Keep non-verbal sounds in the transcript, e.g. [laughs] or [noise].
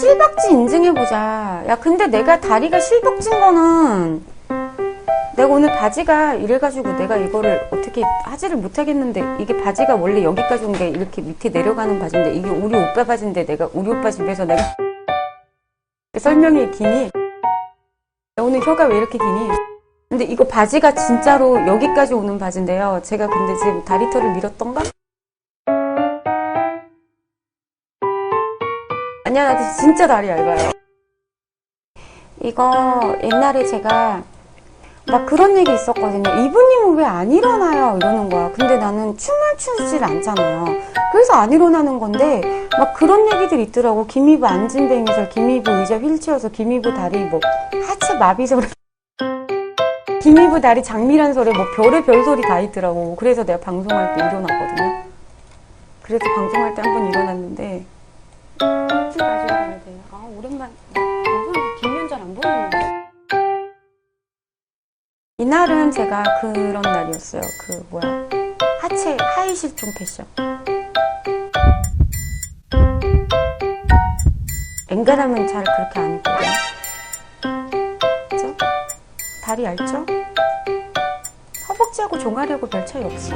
실박지 인증해보자. 야, 근데 내가 다리가 실박진 거는 내가 오늘 바지가 이래가지고 내가 이거를 어떻게 하지를 못하겠는데 이게 바지가 원래 여기까지 온 게 이렇게 밑에 내려가는 바지인데 이게 우리 오빠 바지인데 내가 우리 오빠 집에서 내가 [laughs] 설명이 기니 야, 오늘 혀가 왜 이렇게 기니 근데 이거 바지가 진짜로 여기까지 오는 바지인데요 제가 근데 지금 다리털을 밀었던가? 나 진짜 다리 얇아요 이거 옛날에 제가 막 그런 얘기 있었거든요. 이브님은 왜 안 일어나요? 이러는 거야. 근데 나는 춤을 추질 않잖아요. 그래서 안 일어나는 건데, 막 그런 얘기들 있더라고. 김이부 앉은 뱅이설, 김이부 의자 휠체어서, 김이부 다리 뭐, 하체 마비설에, 김이부 다리 장미란 소리, 뭐 별의 별 소리 다 있더라고. 그래서 내가 방송할 때 일어났거든요. 그래서 방송할 때 한 번 일어났는데, 오랜만, 방송에서 뒷면 잘 안 보이는데. 이날은 제가 그런 날이었어요. 그 뭐야 하체 하이 실종 패션. 엔간하면 잘 그렇게 안 입거든요. 그죠? 다리 얇죠? 허벅지하고 종아리하고 별 차이 없어.